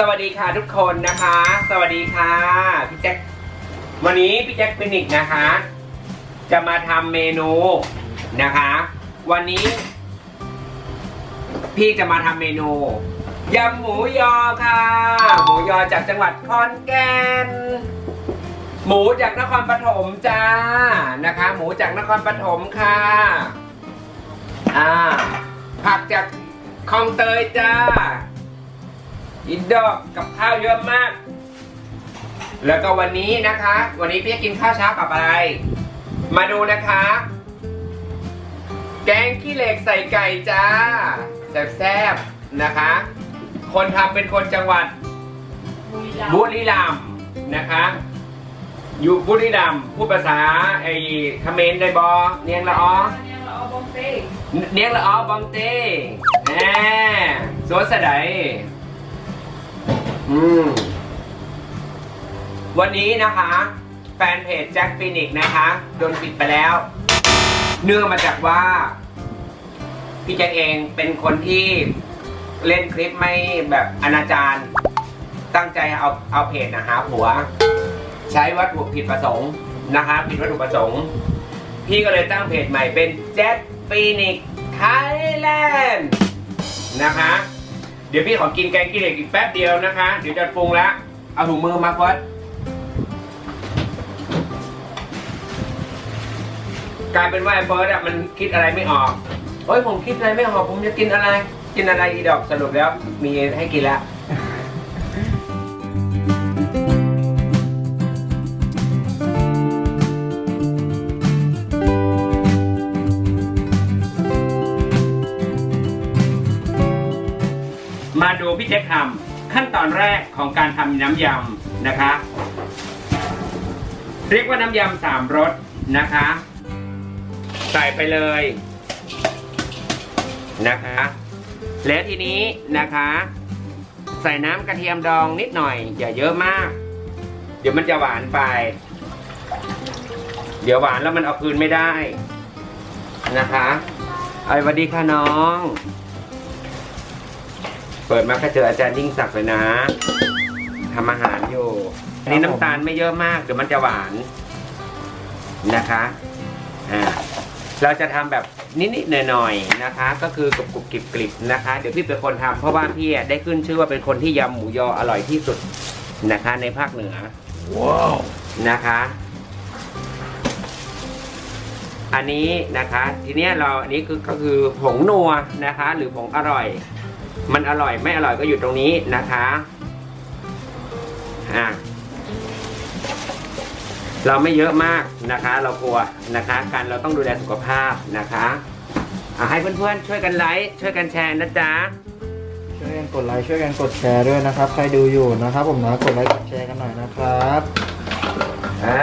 สวัสดีค่ะทุกคนนะคะ สวัสดีค่ะพี่แจ็ควันนี้พี่แจ็คฟินิกนะคะ จะมาทำเมนูนะคะ วันนี้ พี่จะมาทำเมนูยำหมูยอค่ะ หมูยอจากจังหวัดขอนแก่นหมูจากนครปฐมจ้านะคะ หมูจากนครปฐมค่ะอ่าผักจากคลองเตยจ้า อินดอกกับข้าวเยอะมาก แล้วก็วันนี้นะคะ วันนี้พี่จะกินข้าวเช้ากับอะไร มาดูนะคะ แกงขี้เหล็กใส่ไก่จ้าแซ่บๆนะคะ คนทำเป็นคนจังหวัดบุรีรัมย์นะคะ อยู่บุรีรัมย์พูดภาษาไอ้เขมรได้บอเนียงละออเนียงละออบองเต้แหมสวนสะได อืมวันนี้นะคะ แฟนเพจแจ็คฟินิกนะคะโดนปิดไปแล้ว เนื่องมาจากว่า พี่แจ็คเองเป็นคนที่เล่นคลิปไม่แบบอนาจารตั้งใจเอาเอาเพจนะหาผัว ใช้วัตถุผิดประสงค์นะคะ ผิดวัตถุประสงค์ พี่ก็เลยตั้งเพจใหม่เป็นแจ็คฟินิกไทยแลนด์นะคะ ดี๋ยวพี่ขอกินแกงกิเลกอีกแป๊บเดียวนะคะ เดี๋ยวจะปรุงแล้วเอาถุงมือมาก่อนกลายเป็นว่าไอ้เฟิร์สอะมันคิดอะไรไม่ออกเฮ้ยผมคิดอะไรไม่ออกผมจะกินอะไร กินอะไรอีดอกสรุปแล้วมีให้กินแล้ว พี่แจ็คทำขั้นตอนแรกของการทำน้ำยำนะคะ เรียกว่าน้ำยำสามรสนะคะ ใส่ไปเลยนะคะ แล้วทีนี้นะคะ ใส่น้ำกระเทียมดองนิดหน่อย อย่าเยอะมาก เดี๋ยวมันจะหวานไป เดี๋ยวหวานแล้วมันเอาคืนไม่ได้นะคะ เอาสวัสดีค่ะน้อง เปิดมาก็เจออาจารย์ยิ่งศักดิ์เลยนะทำอาหารอยู่อันนี้น้ำตาลไม่เยอะมากเดี๋ยวมันจะหวานนะคะอ่าเราจะทำแบบนิดๆหน่อยๆนะคะ ก็คือกรุบกรุบกริบกริบนะคะ เดี๋ยวพี่เป็นคนทำเพราะว่าพี่อะได้ขึ้นชื่อว่าเป็นคนที่ยำหมูยออร่อยที่สุดนะคะ ในภาคเหนือว้าวนะคะ อันนี้นะคะ ทีเนี้ยเราอันนี้คือก็คือผงนัวนะคะ หรือผงอร่อย มันอร่อยไม่อร่อยก็อยู่ตรงนี้นะคะอะเราไม่เยอะมากนะคะ เรากลัวนะคะการเราต้องดูแลสุขภาพนะคะอะให้เพื่อนๆช่วยกันไลค์ช่วยกันแชร์นะจ๊ะช่วยกันกดไลค์ช่วยกันกดแชร์ด้วยนะครับ ใครดูอยู่นะครับ ผมนะกดไลค์กดแชร์กันหน่อยนะครับอ่า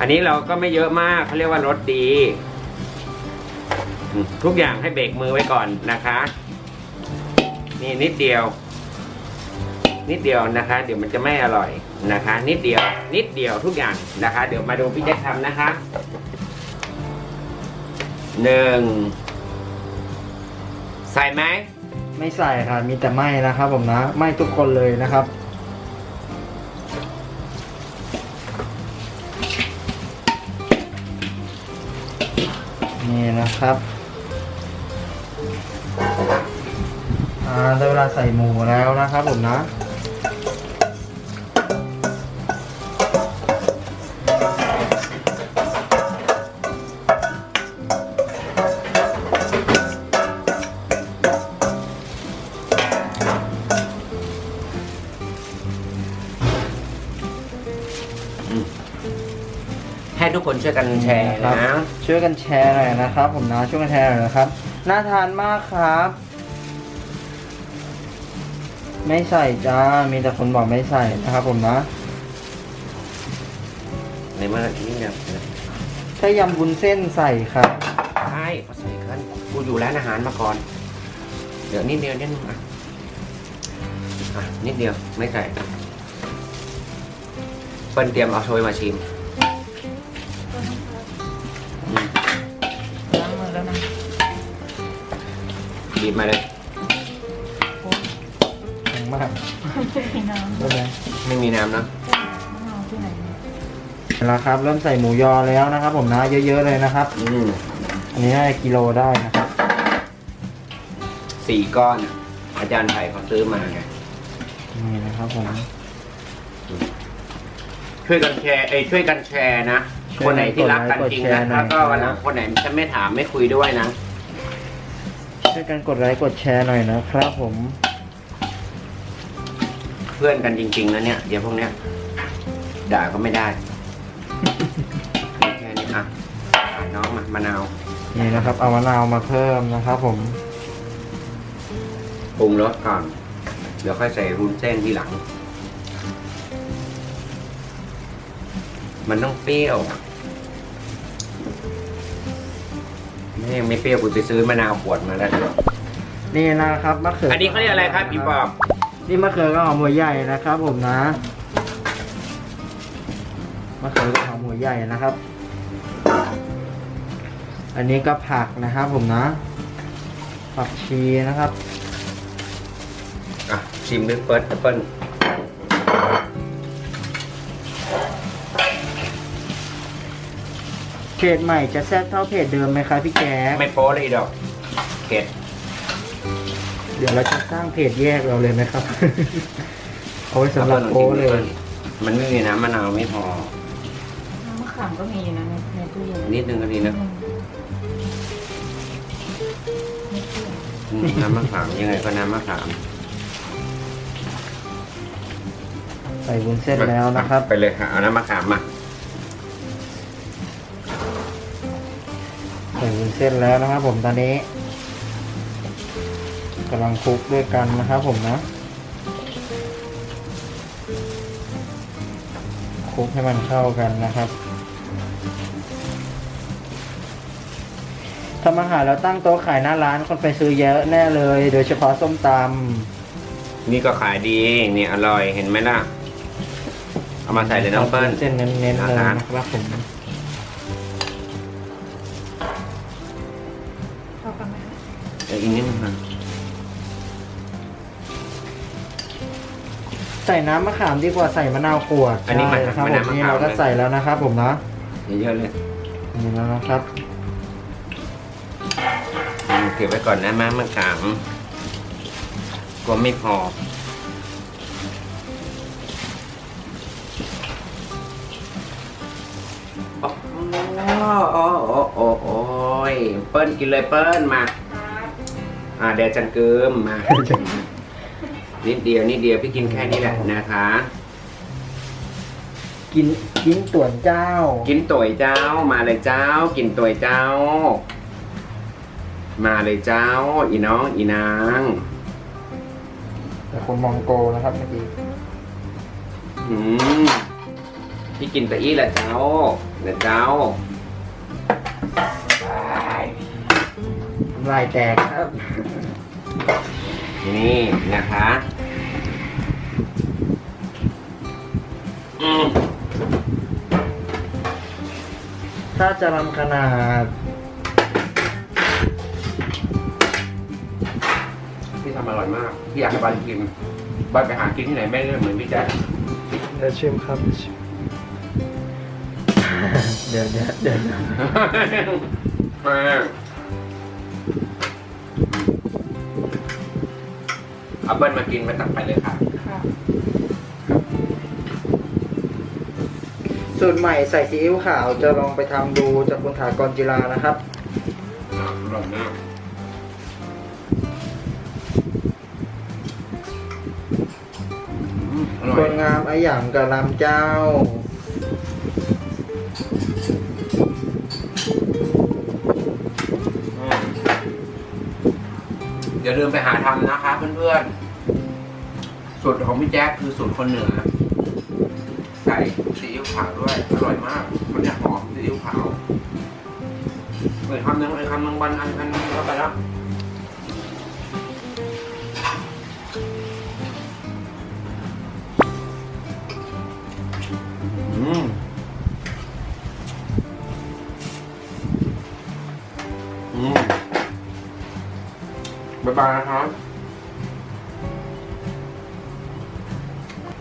อันนี้เราก็ไม่เยอะมากเขาเรียกว่ารสดีอืม ทุกอย่างให้เบรกมือไว้ก่อนนะคะ นี่นิดเดียว นิดเดียวนะคะ เดี๋ยวมันจะไม่อร่อยนะคะ นิดเดียว นิดเดียวทุกอย่างนะคะ เดี๋ยวมาดูพี่แจ็คทำนะคะหนึ่งใส่ไหมไม่ใส่ค่ะ มีแต่ไหมนะครับผมนะไหมทุกคนเลยนะครับ นี่นะครับ อ่าได้เวลาใส่หมูแล้วนะครับผมนะ คนช่วยกันแชร์ครันะบช่วยกันแชร์หน่อยนะครับ ผมนะช่วยกันแชร์หน่อยนะครับ น่าทานมากครับ ไม่ใส่จ้า มีแต่คนบอกไม่ใส่นะครับ ผมนะ ในเมื่อกี้เนี่ยถ้ายำบุญเส้นใส่ครับใช่พอใส่กันกูอยู่ร้านอาหารมาก่อน เดี๋ยวนิดเดียวนิดนึงอะอะนิดเดียวไม่ใส่เปิ้ลเตรียมเอาโชยมาชิม ล้างมือแล้วนะหยิบมาเลยมากพี่น้องใช่ไหมไม่มีน้ำนะมะนาวที่ไหนเนี่ยแล้วครับ เริ่มใส่หมูยอแล้วนะครับ ผมนะเยอะๆเลยนะครับ อืมอันนี้น่าจะกิโลได้นะครับสี่ก้อนอะอาจารย์ไผ่เขาซื้อมาไงนี่นะครับผม ช่วยกันแชร์เอ้ยช่วยกันแชร์นะช่วยกันคนไหนที่รักกันจริงกดไลค์นะกดแชร์หน่แล้อยวก็วันหลังคนไหนฉันไม่ถามไม่คุยด้วยนะ ช่วยกันกดไลค์กดแชร์หน่อยนะครับผม เพื่อนกันจริงๆนะเนี่ย เดี๋ยวพวกเนี้ย ด่าก็ไม่ได้แค่นี้อะน้องมามะนาวนี่นะครับ เอามะนาวมาเพิ่มนะครับผมปรุงรสก่อน เดี๋ยวค่อยใส่รุนเส้นทีหลัง มันต้องเปรี้ยว นี่ไม่เปรี้ยวกูไปซื้อมะนาวขวดมาแล้วเดี๋ยวนี่นะครับมะเขืออัอันนี้เขาเรียกอะไรครับพี่ปอบนี่มะเขือกับหอมหัวใหญ่นะครับผมนะมะเขือกับหอมหัวใหญ่นะครับ อันนี้ก็ผักนะครับผมนะ ผักชีนะครับ อะชิมด้วยเฟิร์สแอปเปิ้ล เพจใหม่จะแซ่บเท่าเพจเดิมไหมครับพี่แจ๊คไม่โป๊เลยดอกเผ็ดเดี๋ยวเราจะสร้างเพจแยกเราเลยไหมครับ เอาไว้สำหรับโอ้เลย มันไม่มีน้ำมะนาวไม่พอ น้ำมะขามก็มีนะในในตู้เย็นนิดนึงก็ดีนะอืมไม่เชื่ออืมน้ำมะขามยังไงก็น้ำมะขาม ใส่วุ้นเส้นแล้วนะครับ ไปเลยค่ะเอาน้ำมะขามมา ใส่วุ้นเส้นแล้วนะครับผมตอนนี้กำลังคลุกด้วยกันนะครับผมนะคลุกให้มันเข้ากันนะครับทำอาหารแล้วตั้งโต๊ะขายหน้าร้านคนไปซื้อเยอะแน่เลย โดยเฉพาะส้มตนี่ก็ขายดีนี่อร่อยเห็นไหมล่ะ เอามาำใส่เลยน้องเปิ้ล เส้นเน้นๆเลยอ่าฮะนะครับผม อีกนิดนึงค่ะใส่น้ำมะขามดีกว่าใส่มะนาวขวดอันนี้มันใช่ครับมันผมน้ำมะนี่ขามเราก็เลยใส่แล้วนะครับผมนะเยอะๆเลยนี่แล้วนะครับ อืมเก็บไว้ก่อนนะน้ำมะขามกลัวไม่พอ โอ้โอ้โอ้โอ้โอ้ยเปิ้ลกินเลยเปิ้ลมา อ่าแดดจังเกิมมา นิดเดียวนิดเดียวพี่กินแค่นี้แหละนะคะ กินกินต่วนเจ้า กินตัวเจ้ามาเลยเจ้า กินตัวเจ้า มาเลยเจ้า อีน้องอีนาง แต่คนมองโกนะครับเมื่อกี้อืมพี่กินตัวอี้แหละเจ้าเดี๋ยวเจ้าน้ำ ลายแตกครับ นี่นะคะอืมถ้าจะรำขนาดพี่ทำอร่อยมาก พี่อยากให้บ้านกินบ้านไปหากินที่ไหนไม่ได้เหมือนพี่แจ๊คเดี๋ยวชิมครับ เดี๋ยวเดี๋ยวเดี๋ยวมาก เอาเบิ้ลมากินมาตักไปเลยค่ะ ค่ะ สูตรใหม่ใส่ซีอิ๊วขาวจะลองไปทำดูจากคุณถากรจิรานะครับอร่อยมากอืมอร่อคย นงามไอหยางกับลำเจ้า อย่าลืมไปหาทำนะคะเพื่อนๆ สูตรของพี่แจ๊คคือสูตรคนเหนือ ใส่ซีอิ๊วขาวด้วย อร่อยมาก มันเนี่ยหอมซีอิ๊วขาวเอ้ยคำหนึ่งเอ้ยคำนึงวันอันอันนึงเข้าไปแล้วายบายนะครับ